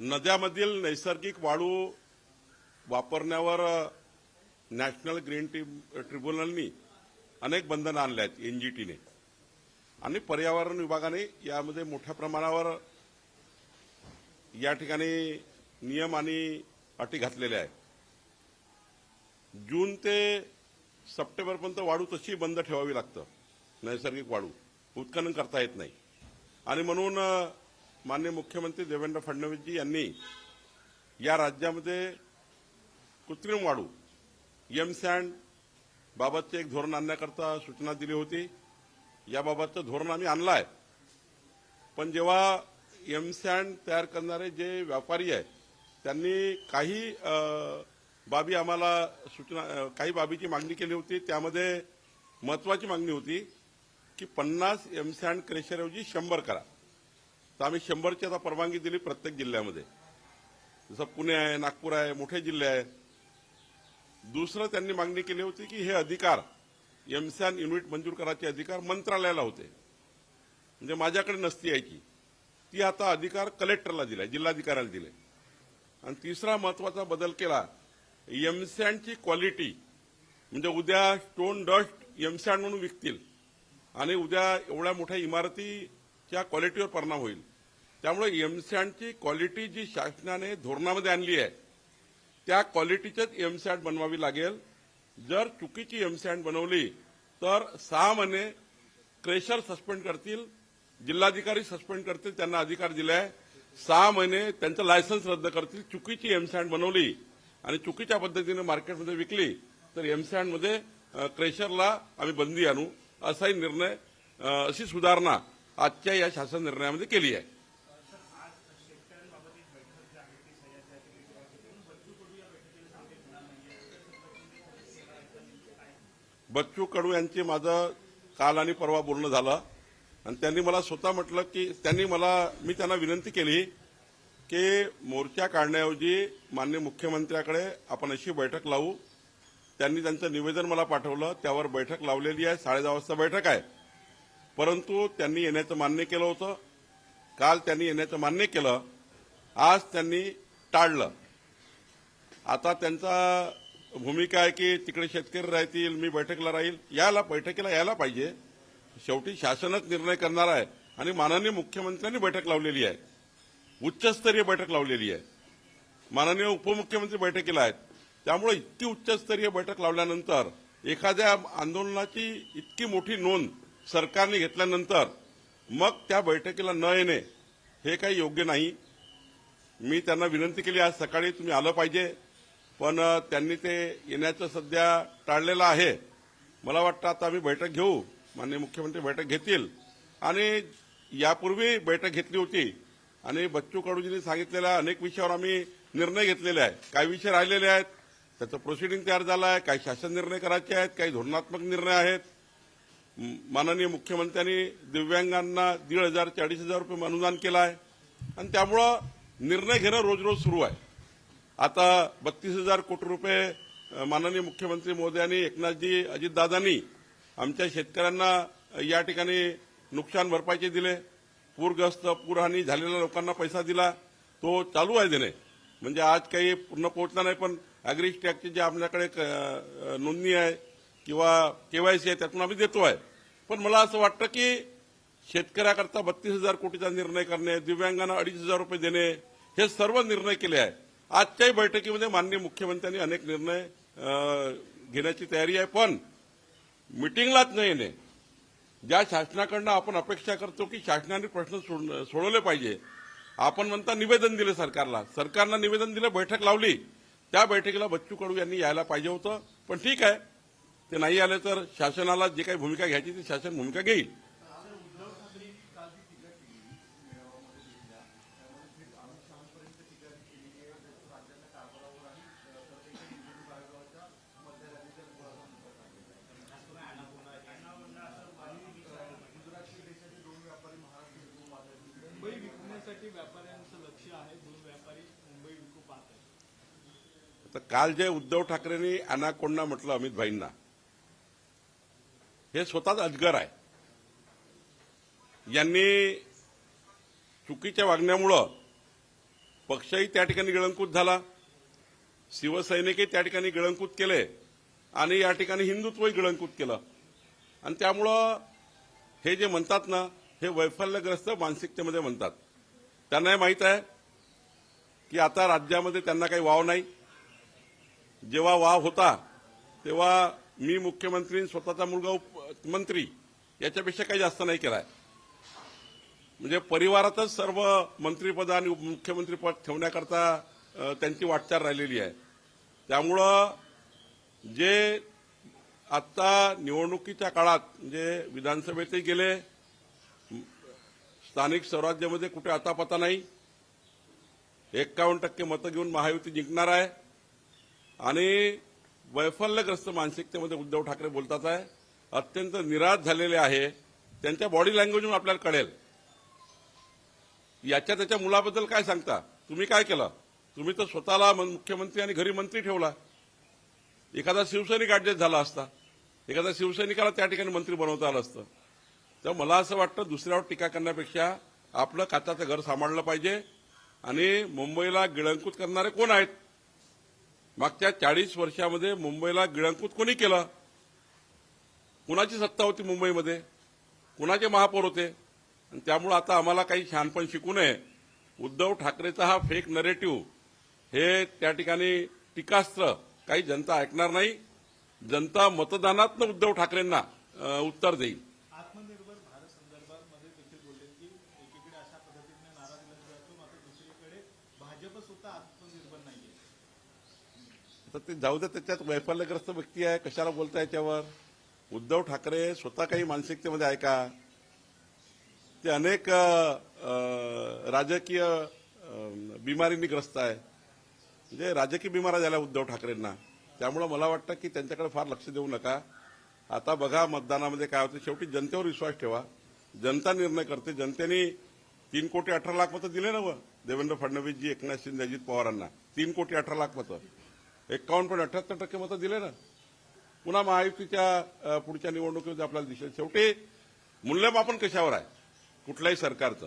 नद्यामधील नैसर्गिक वाळू वापरण्यावर नॅशनल ग्रीन टी ट्रिब्युनलनी अनेक बंधनं आणले आहेत एनजीटीने आणि पर्यावरण विभागाने यामध्ये मोठ्या प्रमाणावर या ठिकाणी नियम आणि अटी घातलेल्या आहेत. जून ते सप्टेंबरपर्यंत वाळू तशी बंद ठेवावी लागतं. नैसर्गिक वाळू उत्खनन करता येत नाही. आणि म्हणून माननीय मुख्यमंत्री देवेंद्र फडणवीसजी यांनी या राज्यामध्ये कृत्रिम वाळू यमसँड बाबतचे एक धोरण आणण्याकरता सूचना दिली होती. याबाबतचं धोरण आम्ही आणलं आहे पण जेव्हा एमसँड तयार करणारे जे व्यापारी आहेत त्यांनी काही बाबी आम्हाला सूचना काही बाबीची मागणी केली होती. त्यामध्ये महत्वाची मागणी होती की पन्नास एमसँड क्रेशरऐवजी शंभर करा. तर आम्ही शंभरची आता परवानगी दिली प्रत्येक जिल्ह्यामध्ये. जसं पुणे आहे नागपूर आहे मोठे जिल्हे आहे दुसरं त्यांनी मागणी केली होती की हे अधिकार एमसॅन युनिट मंजूर करायचे अधिकार मंत्रालयाला होते. म्हणजे माझ्याकडे नसती यायची ती आता अधिकार कलेक्टरला दिलाय जिल्हाधिकाऱ्याला दिले आणि तिसरा महत्त्वाचा बदल केला एमसॅनची क्वालिटी म्हणजे उद्या स्टोन डस्ट एमसॅन म्हणून विकतील. आणि उद्या एवढ्या मोठ्या इमारती त्या क्वालिटीवर परिणाम होईल. त्यामुळे एमसॅटची क्वालिटी जी शासनाने धोरणामध्ये आणली आहे त्या क्वालिटीचीच एमसॅट बनवावी लागेल. जर चुकीची एमसॅट बनवली तर सहा महिने क्रेशर सस्पेंड करतील जिल्हाधिकारी सस्पेंड करतील त्यांना अधिकार दिलाय. सहा महिने त्यांचं लायसन्स रद्द करतील. चुकीची एमसॅट बनवली आणि चुकीच्या पद्धतीने मार्केटमध्ये विकली तर एमसॅटमध्ये क्रेशरला आम्ही बंदी आणू असाही निर्णय अशी सुधारणा आजच्या या शासन निर्णयामध्ये केली आहे. बच्चू कडू यांची माझं काल आणि परवा बोलणं झालं. आणि त्यांनी मला स्वतः म्हटलं की त्यांनी मला मी त्यांना विनंती केली की मोर्चा काढण्याऐवजी मान्य मुख्यमंत्र्याकडे आपण अशी बैठक लावू. त्यांनी त्यांचं निवेदन मला पाठवलं. त्यावर बैठक लावलेली आहे. साडेदहा वाजता बैठक आहे. परंतु त्यांनी येण्याचं मान्य केलं होतं. काल त्यांनी येण्याचं मान्य केलं. आज त्यांनी टाळलं. आता त्यांचा भूमिका आहे की तिकडे शेतकरी राहतील मी बैठकीला राहील याला बैठकीला यायला पाहिजे. शेवटी शासनच निर्णय करणार आहे आणि माननीय मुख्यमंत्र्यांनी बैठक लावलेली आहे. उच्चस्तरीय बैठक लावलेली आहे. माननीय उपमुख्यमंत्री बैठकीला आहेत. त्यामुळे इतकी उच्चस्तरीय बैठक लावल्यानंतर एखाद्या आंदोलनाची इतकी मोठी नोंद सरकारने घेतल्यानंतर मग त्या बैठकीला न येणे हे काही योग्य नाही. मी त्यांना विनंती केली आज सकाळी तुम्ही आलं पाहिजे पण त्यांनी ते येण्याचं सध्या टाळलेलं आहे. मला वाटतं आता आम्ही बैठक घेऊ माननीय मुख्यमंत्री बैठक घेतील. आणि यापूर्वी बैठक घेतली होती. आणि बच्चू कडूजींनी सांगितलेल्या अनेक विषयावर आम्ही निर्णय घेतलेले आहे काही विषय राहिलेले आहेत त्याचं प्रोसिडिंग तयार झालं आहे काही शासन निर्णय करायचे आहेत काही धोरणात्मक निर्णय आहेत. माननीय मुख्यमंत्र्यांनी दिव्यांगांना दीड हजार चाळीस हजार रुपये अनुदान केलं आहे. आणि त्यामुळं निर्णय घेणं रोज रोज सुरू आहे. आता बत्तीस हजार कोटी रुपये माननीय मुख्यमंत्री मोदयांनी एकनाथजी अजितदादांनी आमच्या शेतकऱ्यांना या ठिकाणी नुकसान भरपाईचे दिले. पूरग्रस्त पूरहानी झालेल्या लोकांना पैसा दिला. तो चालू आहे देणे. म्हणजे आज काही पूर्ण पोहोचला नाही पण ॲग्री टॅक्सची जे आपल्याकडे क- नोंदणी आहे किंवा केवायसी आहे त्यातून आम्ही देतो आहे. पण मला असं वाटतं की शेतकऱ्याकरता बत्तीस हजार कोटीचा निर्णय करणे दिव्यांगांना अडीच हजार रुपये देणे हे सर्व निर्णय केले आहे. आजच्याही बैठकीमध्ये माननीय मुख्यमंत्र्यांनी अनेक निर्णय घेण्याची तयारी आहे. पण मिटिंगलाच न येणे ज्या शासनाकडनं आपण अपेक्षा करतो की शासनाने प्रश्न सोड- सोडवले पाहिजे आपण म्हणता निवेदन दिलं सरकारला. सरकारनं निवेदन दिलं बैठक लावली. त्या बैठकीला बच्चू कडू यांनी यायला पाहिजे होतं. पण ठीक आहे ते नाही आले तर शासनाला जे काही भूमिका घ्यायची ती शासन भूमिका घेईल. तर काल जे उद्धव ठाकरेंनी अनाकोंडा म्हटलं अमित भाईंना हे स्वतःच अजगर आहे. यांनी चुकीच्या वागण्यामुळं पक्षही त्या ठिकाणी गिळंकूत झाला. शिवसैनिकही त्या ठिकाणी गिळंकूत केले आणि या ठिकाणी हिंदुत्वही गिळंकूत केलं. आणि त्यामुळं हे जे म्हणतात ना हे वैफल्यग्रस्त मानसिकतेमध्ये म्हणतात. त्यांनाही माहीत आहे की आता राज्यामध्ये त्यांना काही वाव नाही. जेव्हा वाव होता तेव्हा मी मुख्यमंत्री स्वतःचा मुलगा मंत्री याच्यापेक्षा काही जास्त नाही केलाय. म्हणजे परिवारातच सर्व मंत्रीपद आणि मुख्यमंत्रीपद ठेवण्याकरता त्यांची वाटचाल राहिलेली आहे. त्यामुळं जे आत्ता निवडणुकीच्या काळात म्हणजे विधानसभेतही गेले स्थानिक स्वराज्यामध्ये कुठे आतापता नाही. एक्कावन्न टक्के मतं घेऊन महायुती जिंकणार आहे. आणि वैफल्यग्रस्त मानसिकतेमध्ये उद्धव ठाकरे बोलतात आहे. अत्यंत निराश झालेले आहे. त्यांच्या बॉडी लँग्वेजवरून आपल्याला कळेल. याच्या त्याच्या मुलाबद्दल काय सांगता? तुम्ही काय केलं? तुम्ही तर स्वतःला मुख्यमंत्री आणि घरी मंत्री ठेवला. एखादा शिवसैनिक ऍडजस्ट झाला असता. एखादा शिवसैनिकाला त्या ठिकाणी मंत्री बनवता आलं असतं. तर मला असं वाटतं दुसऱ्यावर टीका करण्यापेक्षा आपलं काचाचं घर सांभाळलं पाहिजे. आणि मुंबईला गिळंकूत करणारे कोण आहेत? मागच्या चाळीस वर्षामध्ये मुंबईला गिळंकूत कोणी केलं? कुणाची सत्ता होती मुंबईमध्ये? कुणाचे महापौर होते? आणि त्यामुळं आता आम्हाला काही शहाणपण शिकू नये. उद्धव ठाकरेचा हा फेक नरेटिव्ह हे त्या ठिकाणी टीकास्त्र काही जनता ऐकणार नाही. जनता मतदानातनं उद्धव ठाकरेंना उत्तर देईल. आत्मनिर्भर भारत संदर्भामध्ये देखील बोलले की एकीकडे अशा पद्धतीने नारा दिला जातो मात्र दुसरीकडे भाजप स्वतः आत्मनिर्भर नाहीये. तर ते जाऊ दे त्याच्यात वैफल्यग्रस्त व्यक्ती आहे कशाला बोलता याच्यावर? उद्धव ठाकरे स्वतः काही मानसिकतेमध्ये आहे का? ते अनेक राजकीय बिमारींनी ग्रस्त आहे. म्हणजे राजकीय बिमारा झाल्या उद्धव ठाकरेंना. त्यामुळं मला वाटतं की त्यांच्याकडे फार लक्ष देऊ नका. आता बघा मतदानामध्ये काय होतं शेवटी जनतेवर विश्वास ठेवा. जनता निर्णय करते. जनतेने तीन कोटी अठरा लाख मतं दिले ना व? देवेंद्र फडणवीसजी एकनाथ शिंदे अजित पवारांना. तीन कोटी अठरा लाख मतं. एकावन्न पॉईंट अठ्याहत्तर टक्के मतं दिले ना? पुन्हा महायुतीच्या पुढच्या निवडणुकीमध्ये आपल्याला दिसेल. शेवटी मूल्यमापन कशावर आहे? कुठल्याही सरकारचं.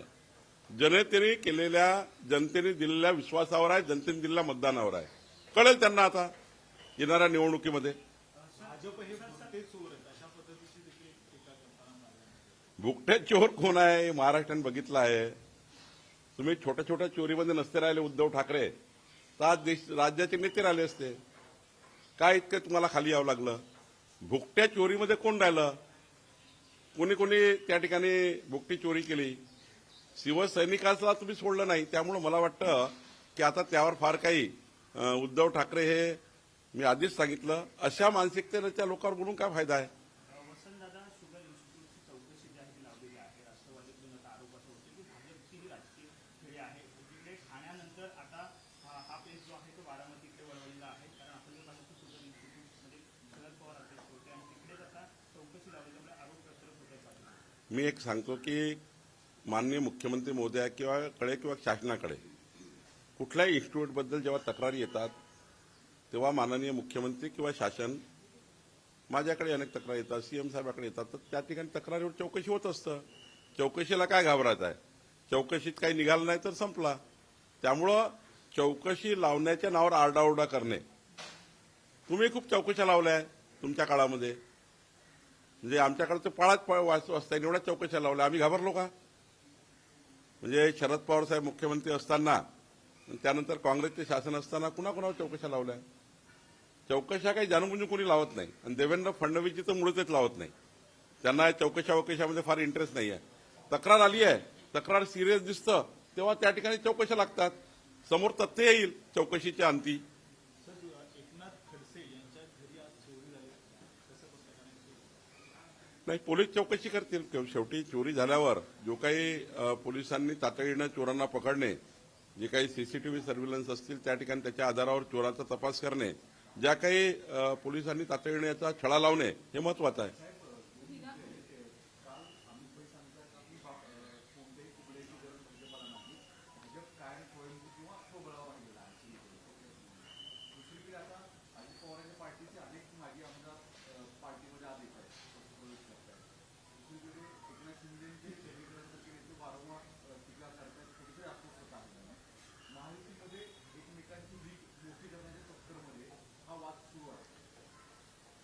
जनतेने केलेल्या जनतेने दिलेल्या विश्वासावर आहे जनतेने दिलेल्या मतदानावर आहे. कळेल त्यांना आता येणाऱ्या निवडणुकीमध्ये. भुकटे चोर कोण आहे? महाराष्ट्राने बघितलं आहे. तुम्ही छोट्या छोट्या चोरीमध्ये नसते राहिले उद्धव ठाकरे. तर आज देश राज्याचे नेते राहिले असते. काय इतकं तुम्हाला खाली यावं लागलं? भुकट्या चोरीमध्ये कोण राहिलं? कोणी कोणी त्या ठिकाणी भुकटी चोरी केली. शिवसैनिकाला तुम्ही सोडलं नाही. त्यामुळं मला वाटतं की आता त्यावर फार काही उद्धव ठाकरे हे मी आधीच सांगितलं. अशा मानसिकतेच्या लोकांवर बोलून काय फायदा आहे वसंतदादा शुगर इन्स्टिट्यूटची चौकशी जी आहे ती लावलेली आहे राष्ट्रवादीकडून आता आरोप असं होते की भाजपची ही राजकीय खेळी आहे तिकडे ठाण्यानंतर आता हा हा पेज जो आहे तो बारामतीकडे वळवलेला आहे कारण आपण जर पाहिलं तर शुगर इन्स्टिट्यूटमध्ये शरद पवार अध्यक्ष होते आणि तिकडेच आता चौकशी लावली त्यामुळे आरोप प्रत्यारोप होत आहे पाटील मी एक सांगतो की माननीय मुख्यमंत्री मोदया किंवा कडे किंवा शासनाकडे कुठल्याही इन्स्टिट्यूटबद्दल जेव्हा तक्रारी येतात तेव्हा माननीय मुख्यमंत्री किंवा शासन माझ्याकडे अनेक तक्रारी येतात सीएम साहेबाकडे येतात. तर त्या ठिकाणी तक्रारीवर चौकशी होत असतं. चौकशीला काय घाबरायचं आहे? चौकशीत काही निघालं नाही तर संपला. त्यामुळं चौकशी लावण्याच्या नावावर आरडाओरडा करणे. तुम्ही खूप चौकशा लावल्या आहे तुमच्या काळामध्ये. म्हणजे आमच्याकडे तर पाळाच पळ असतं असता एवढ्या चौकशा लावल्या. आम्ही घाबरलो का? म्हणजे शरद पवार साहेब मुख्यमंत्री असताना आणि त्यानंतर काँग्रेसचे शासन असताना कुणाकुणावर चौकशा लावल्या? चौकशा काही जाणूनबुजून कोणी लावत नाही. आणि देवेंद्र फडणवीसची तर मुळच लावत नाही. त्यांना या चौकशा वकशामध्ये फार इंटरेस्ट नाही आहे तक्रार आली आहे. तक्रार सिरियस दिसतं. तेव्हा त्या ठिकाणी चौकशा लागतात. समोर तथ्य येईल चौकशीच्या अंती सर एकनाथ खडसे यांच्या घरी आज चोरी झाली कसं बघता कारण नाही पोलीस चौकशी करतील. शेवटी चोरी झाल्यावर जो काही पोलिसांनी तातडीनं चोरांना पकडणे जे काही सीसीटीव्ही सर्व्हिलन्स असतील त्या ठिकाणी त्याच्या आधारावर चोराचा तपास करणे ज्या काही पोलिसांनी तातडीने याचा छळा लावणे हे महत्वाचं आहे.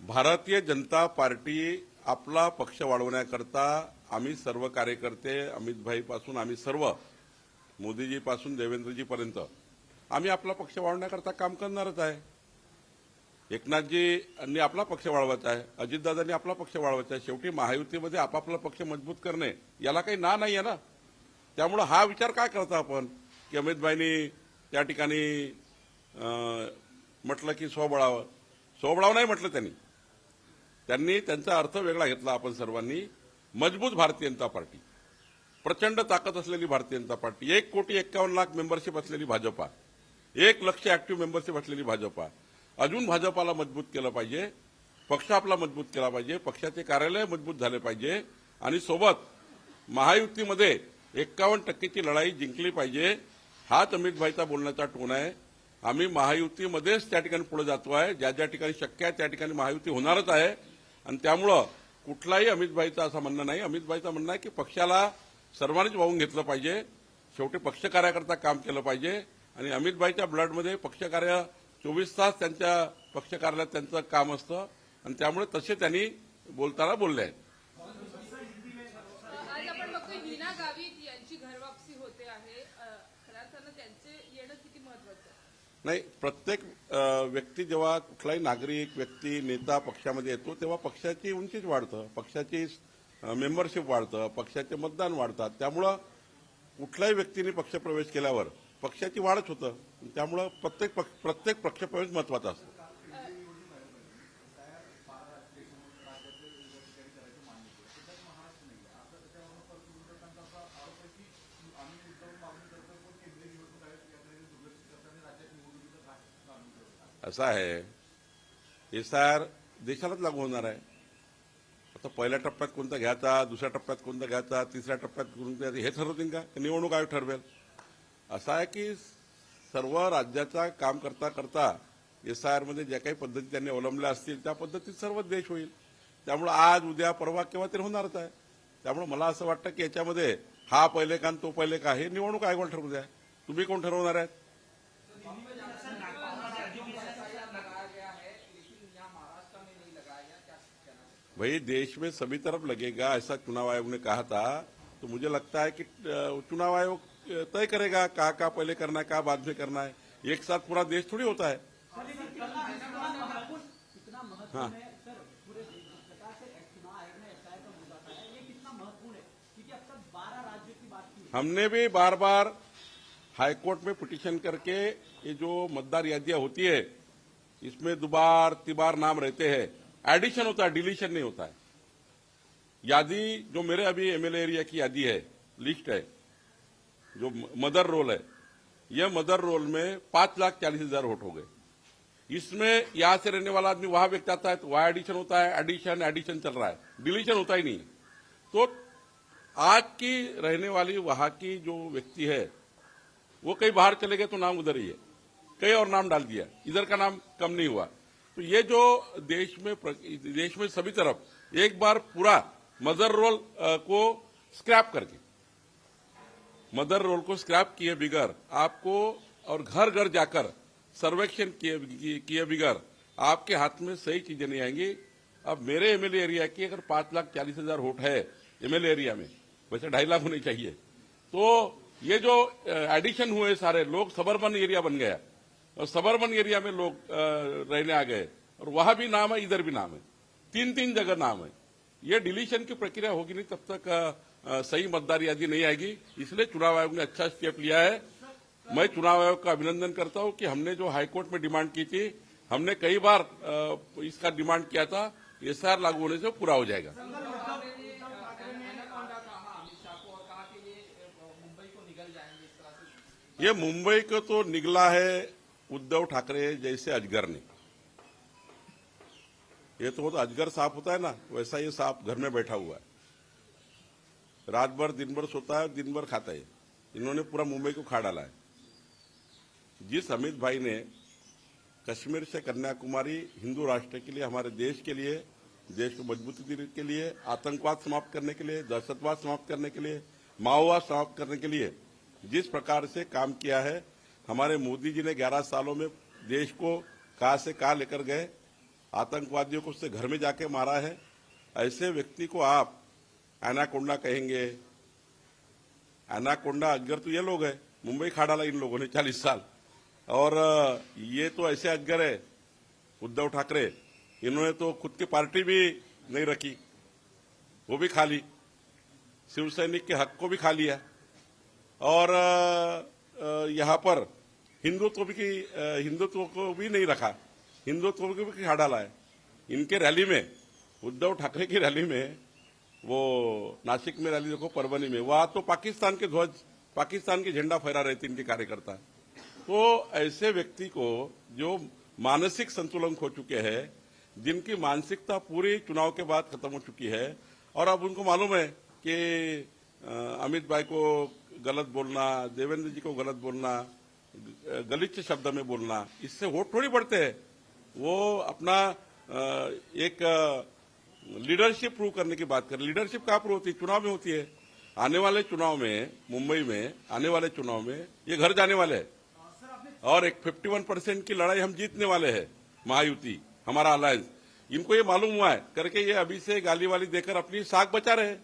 भारतीय जनता पार्टी आपला पक्ष वाढवण्याकरता आम्ही सर्व कार्यकर्ते अमितभाईपासून आम्ही सर्व मोदीजीपासून देवेंद्रजीपर्यंत आम्ही आपला पक्ष वाढवण्याकरता काम करणारच आहे. एकनाथजींनी आपला पक्ष वाढवायचा आहे. अजितदादांनी आपला पक्ष वाढवायचा आहे. शेवटी महायुतीमध्ये आपापला पक्ष मजबूत करणे याला काही ना नाही आहे ना? त्यामुळं हा विचार काय करता आपण? की अमितभाईंनी त्या ठिकाणी म्हटलं की स्वबळावं स्वबळाव नाही म्हटलं त्यांनी. त्यांनी त्यांचा अर्थ वेगळा घेतला आपण सर्वांनी. मजबूत भारतीय जनता पार्टी. प्रचंड ताकद असलेली भारतीय जनता पार्टी. एक कोटी एक्कावन्न लाख मेंबरशिप असलेली भाजपा. एक लक्ष ऍक्टिव्ह मेंबरशिप असलेली भाजपा. अजून भाजपाला मजबूत केलं पाहिजे. पक्ष आपला मजबूत केला पाहिजे. पक्षाचे कार्यालय मजबूत झाले पाहिजे. आणि सोबत महायुतीमध्ये एक्कावन्न टक्केची लढाई जिंकली पाहिजे. हाच अमितभाईचा बोलण्याचा टोन आहे. आम्ही महायुतीमध्येच त्या ठिकाणी पुढे जातो आहे. ज्या ज्या ठिकाणी शक्य आहे त्या ठिकाणी महायुती होणारच आहे. आणि त्यामुळं कुठलाही अमितभाईचं असं म्हणणं नाही. अमितभाईचं म्हणणं आहे की पक्षाला सर्वांनीच वाहून घेतलं पाहिजे. शेवटी पक्ष कार्याकरता काम केलं पाहिजे. आणि अमितभाईच्या ब्लडमध्ये पक्षकार्य चोवीस तास त्यांच्या पक्षकार्यालयात त्यांचं काम असतं. आणि त्यामुळे तसे त्यांनी बोलताना बोलले आहेत आज आपण बघतोय नीना गावित यांची घरवापसी होते आहे अ, खऱ्या अर्थानं त्यांचे येणं किती महत्वाचं आहे नाही प्रत्येक व्यक्ती जेव्हा कुठलाही नागरिक व्यक्ती नेता पक्षामध्ये येतो तेव्हा पक्षाची उंचीच वाढतं. पक्षाची मेंबरशिप वाढतं पक्षाचे मतदान वाढतात. त्यामुळं कुठल्याही व्यक्तीने पक्षप्रवेश केल्यावर पक्षाची वाढच होतं. त्यामुळं प्रत्येक पक्ष- प्रत्येक पक्षप्रवेश महत्त्वाचा असतो. असं आहे. एस आय आर देशालाच लागू होणार आहे. आता पहिल्या टप्प्यात कोणता घ्यायचा दुसऱ्या टप्प्यात कोणता घ्यायचा तिसऱ्या टप्प्यात कोणता घ्यायचा हे ठरवतील का? निवडणूक आयोग ठरवेल. असं आहे की सर्व राज्याचा काम करता करता एस आय आरमध्ये ज्या काही पद्धती त्यांनी अवलंबल्या असतील त्या पद्धतीत सर्व देश होईल. त्यामुळं आज उद्या परवा केव्हा तरी होणारच आहे. त्यामुळे मला असं वाटतं की याच्यामध्ये हा पहिले का आणि तो पहिले का हे निवडणूक आयोगाला ठरवू द्या. तुम्ही कोण ठरवणार आहेत? भाई, देश में सभी तरफ़ लगेगा, ऐसा चुनाव आयोग ने कहा था। तो मुझे लगता है कि चुनाव आयोग तय करेगा कहा कहा पहले करना है, कहा बाद में करना है। एक साथ पूरा देश थोड़ी होता है। है। हमने भी बार बार हाईकोर्ट में पिटीशन करके ये जो मतदार यादियाँ होती है, इसमें दुबार तिबार नाम रहते हैं। एडिशन होता है डिलीशन नहीं होता है। यादी, जो मेरे अभी एमएलए एरिया की यादी है लिस्ट है, जो मदर रोल है, यह मदर रोल में पाँच लाख चालीस हज़ार वोट हो गए। इसमें यहाँ से रहने वाला आदमी वहाँ व्यक्ति आता है तो वहाँ एडिशन होता है एडिशन एडिशन चल रहा है। डिलीशन होता ही नहीं तो आज की रहने वाली, वहाँ की जो व्यक्ति है, वो कहीं बाहर चले गए तो नाम उधर ही है। कई और नाम डाल दिया। इधर का नाम कम नहीं हुआ। तो ये जो देश में देश में सभी तरफ़ एक बार पूरा मदर रोल को स्क्रैप करके, मदर रोल को स्क्रैप किए बिगर आपको और घर घर जाकर सर्वेक्षण किए, किए- बिगर आपके हाथ में सही चीज़ें नहीं आएँगी। अब मेरे एमएलए एरिया की अगर पाँच लाख चालीस हज़ार वोट है एमएलए एरिया में, वैसे ढाई लाख होने चाहिए। तो ये जो एडिशन हुए सारे लोग सबर्बन एरिया बन गया सबर्बन एरिया में लोग रहने आ गए। और वहाँ भी नाम है, इधर भी नाम है। तीन तीन जगह नाम है। ये डिलीशन की प्रक्रिया होगी नहीं, तब तक सही मतदार यादी नहीं आएगी। इसलिए चुनाव आयोग ने अच्छा स्टेप लिया है। मैं चुनाव आयोग का अभिनंदन करता हूँ कि हमने जो हाईकोर्ट में डिमांड की थी, हमने कई बार इसका डिमांड किया था, एसआर लागू होने से पूरा हो जाएगा। ये मुंबई को तो निगला है उद्धव ठाकरे जैसे अजगर ने। ये तो बहुत अजगर सांप होता है ना, वैसा ये सांप घर में बैठा हुआ है। रात भर दिन भर सोता है दिन भर खाता है। इन्होंने पूरा मुंबई को खा डाला है। जिस अमित भाई ने कश्मीर से कन्याकुमारी हिंदू राष्ट्र के लिए, हमारे देश के लिए, देश को मजबूती देने के लिए, आतंकवाद समाप्त करने के लिए, दहशतवाद समाप्त करने के लिए, माओवाद समाप्त करने के लिए, जिस प्रकार से काम किया है हमारे मोदी जी ने 11 सालों में देश को कहा से कहा लेकर गए, आतंकवादियों को उससे घर में जाके मारा है। ऐसे व्यक्ति को आप एनाकोंडा कहेंगे। एनाकोंडा, अजगर तो ये लोग है, मुंबई खा डाला इन लोगों ने चालीस साल। और ये तो ऐसे अजगर है, उद्धव ठाकरे, इन्होंने तो खुद की पार्टी भी नहीं रखी, वो भी खा ली शिवसैनिक के हक को भी खा लिया और यहाँ पर हिंदुत्व की हिंदुत्व को भी नहीं रखा। हिंदुत्व को भी खा डाला है? इनके रैली में, उद्धव ठाकरे की रैली में, वो नासिक में रैली, देखो परवनी में, वहाँ तो पाकिस्तान के ध्वज, पाकिस्तान के झंडा फहरा रहे थे इनके कार्यकर्ता। तो ऐसे व्यक्ति को जो मानसिक संतुलन खो चुके हैं, जिनकी मानसिकता पूरी चुनाव के बाद खत्म हो चुकी है, और अब उनको मालूम है कि अमित भाई को गलत बोलना, देवेंद्र जी को गलत बोलना गलित शब्द में बोलना इससे वोट थोड़ी बढ़ते हैं। वो अपना एक लीडरशिप प्रूव करने की बात कर लीडरशिप कहाँ प्रूव होती है? चुनाव में होती है। आने वाले चुनाव में मुंबई में आने वाले चुनाव में ये घर जाने वाले हैं। और एक 51 परसेंट की लड़ाई हम जीतने वाले हैं महायुति हमारा अलायंस इनको ये मालूम हुआ है करके ये अभी से गाली वाली देकर अपनी साख बचा रहे हैं।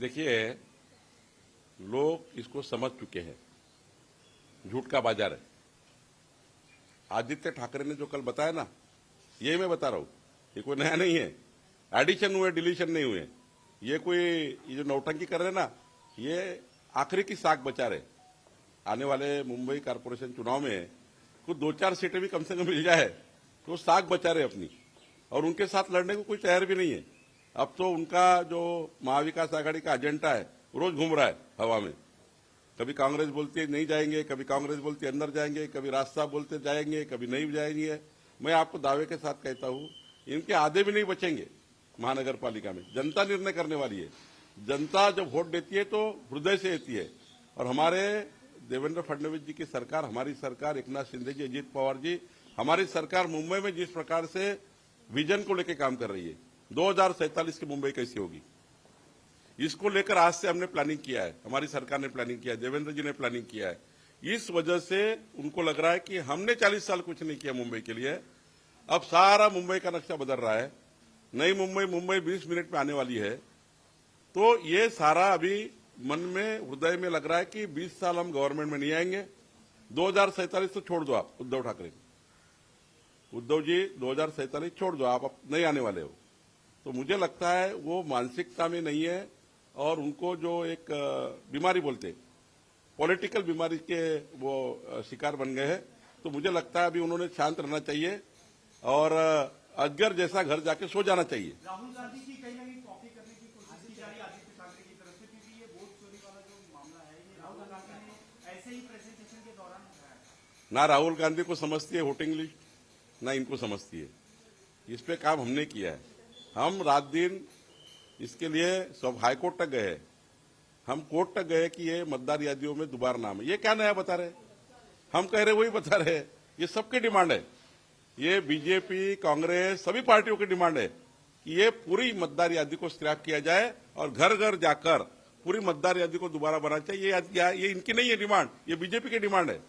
देखिए, लोग इसको समझ चुके हैं। झूठ का बाज़ार है। आदित्य ठाकरे ने जो कल बताया ना यही मैं बता रहा हूँ, ये कोई नया नहीं है। एडिशन हुए डिलीशन नहीं हुए। ये कोई, ये जो नौटंकी कर रहे ना, ये आखिरी की साख बचा रहे आने वाले मुंबई कारपोरेशन चुनाव में कुछ दो चार सीटें भी कम से कम मिल जाए तो साख बचा रहे अपनी। और उनके साथ लड़ने को कोई तैयार भी नहीं है। अब तो उनका जो महाविकास आघाड़ी का एजेंडा है रोज घूम रहा है हवा में। कभी कांग्रेस बोलती है नहीं जाएँगे, कभी कांग्रेस बोलती है अंदर जाएँगे, कभी रास्ता बोलते जाएँगे, कभी नहीं जाएँगे। मैं आपको दावे के साथ कहता हूँ, इनके आधे भी नहीं बचेंगे महानगर पालिका में। जनता निर्णय करने वाली है। जनता जब वोट देती है तो हृदय से देती है। और हमारे देवेंद्र फडणवीस जी की सरकार, हमारी सरकार, एकनाथ शिंदे जी, अजीत पवार जी, हमारी सरकार मुंबई में जिस प्रकार से विजन को लेकर काम कर रही है दो की मुंबई कैसी होगी? इसको लेकर आज से हमने प्लानिंग किया है। हमारी सरकार ने प्लानिंग किया है, देवेंद्र जी ने प्लानिंग किया है। इस वजह से उनको लग रहा है कि हमने 40 साल कुछ नहीं किया मुंबई के लिए। अब सारा मुंबई का नक्शा बदल रहा है। नई मुंबई मुंबई 20 मिनट में आने वाली है। तो ये सारा अभी मन में, हृदय में लग रहा है कि 20 साल हम गवर्नमेंट में नहीं आएँगे। दो तो छोड़ दो आप, उद्धव ठाकरे। उद्धव जी, दो छोड़ दो, आप नहीं आने वाले हो। तो मुझे लगता है वो मानसिकता में नहीं है और उनको जो एक बीमारी बोलते पॉलिटिकल बीमारी के वो शिकार बन गए हैं। तो मुझे लगता है अभी उन्होंने शांत रहना चाहिए और अजगर जैसा घर जाके सो जाना चाहिए। राहुल गांधी की कहीं ना कहीं कॉपी करने की कोशिश की जा रही आदित्य ठाकरे की तरफ़ से क्योंकि ये वोट चोरी वाला जो मामला है ये राहुल गांधी ने ऐसे ही प्रेजेंटेशन के दौरान ना राहुल गांधी को समझती है वोटिंग लिस्ट ना इनको समझती है। इस पे काम हमने किया है। हम रात दिन इसके लिए सब हाईकोर्ट तक गए हम कोर्ट तक गए कि ये मतदार यादियों में दोबारा नाम है। ये क्या नया बता रहे हम कह रहे वही बता रहे ये सबकी डिमांड है। ये बीजेपी कांग्रेस सभी पार्टियों की डिमांड है कि ये पूरी मतदार यादी को स्क्रैप किया जाए और घर घर जाकर पूरी मतदार यादी को दोबारा बनाना चाहिए। ये, ये इनकी नहीं है डिमांड ये बीजेपी की डिमांड है।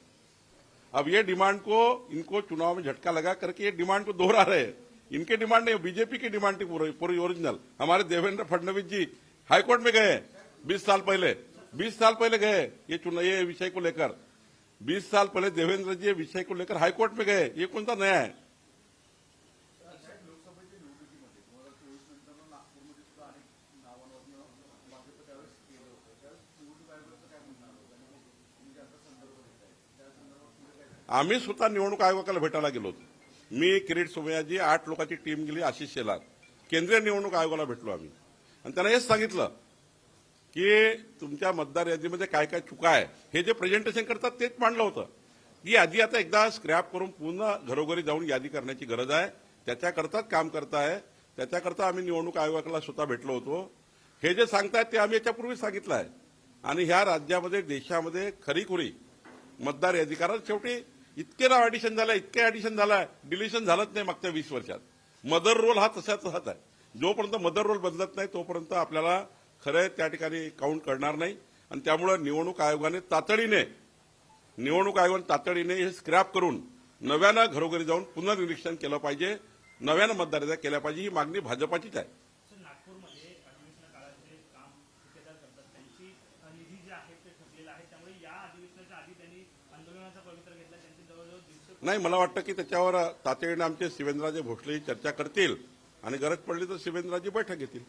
अब ये डिमांड को इनको चुनाव में झटका लगा करके ये डिमांड को दोहरा रहे हैं। इनके डिमांड नहीं बीजेपी की डिमांड थी पूरी पूरी ओरिजिनल हमारे देवेंद्र फडणवीस जी हाईकोर्ट में गए बीस साल पहले। बीस साल पहले गए ये चुनाव ये विषय को लेकर। बीस साल पहले देवेंद्र जी विषय को लेकर हाईकोर्ट में गए ये कौन सा नया है? आम्ही स्वतः निवडणूक आयोगाला भेटायला गेलो होतो. मी किरीट सोमयाजी आठ लोकांची टीम गेली आशिष शेलार. केंद्रीय निवडणूक आयोगाला भेटलो आम्ही. आणि त्यांना हेच सांगितलं की तुमच्या मतदार यादीमध्ये काय काय चुका आहे हे जे प्रेझेंटेशन करतात तेच मांडलं होतं. ही यादी आता एकदा स्क्रॅप करून पूर्ण घरोघरी जाऊन यादी करण्याची गरज आहे. त्याच्याकरताच काम करताय. त्याच्याकरता आम्ही निवडणूक आयोगाला स्वतः भेटलो होतो. हे जे सांगतायत ते आम्ही याच्यापूर्वी सांगितलं आहे. आणि ह्या राज्यामध्ये देशामध्ये खरीखुरी मतदार अधिकारात शेवटी इतके नाव ऍडिशन झालं इतके ऍडिशन झालं डिलिशन झालंच नाही मागच्या वीस वर्षात. मदर रोल हा तसाच हाच आहे. जोपर्यंत मदर रोल बदलत नाही तोपर्यंत आपल्याला खरं त्या ठिकाणी काउंट करणार नाही. आणि त्यामुळे निवडणूक आयोगाने तातडीने निवडणूक आयोगाने तातडीने हे स्क्रॅप करून नव्यानं घरोघरी जाऊन पुनर्निरीक्षण केलं पाहिजे. नव्यानं मतदारिता केल्या पाहिजे. ही मागणी भाजपाचीच आहे सर नागपूरमध्ये अधिवेशन काळात जे काम ठेकेदार करतात त्यांची अ, निधी जे आहे ते ठरलेलं आहे त्यामुळे या अधिवेशनाच्या आधी त्यांनी आंदोलनाचा पवित्र घेतला त्यांची जवळजवळ दीडशे नाही मला वाटतं की त्याच्यावर तातडीनं आमचे शिवेंद्रराजे भोसले चर्चा करतील आणि गरज पडली तर शिवेंद्रराजे बैठक घेतील.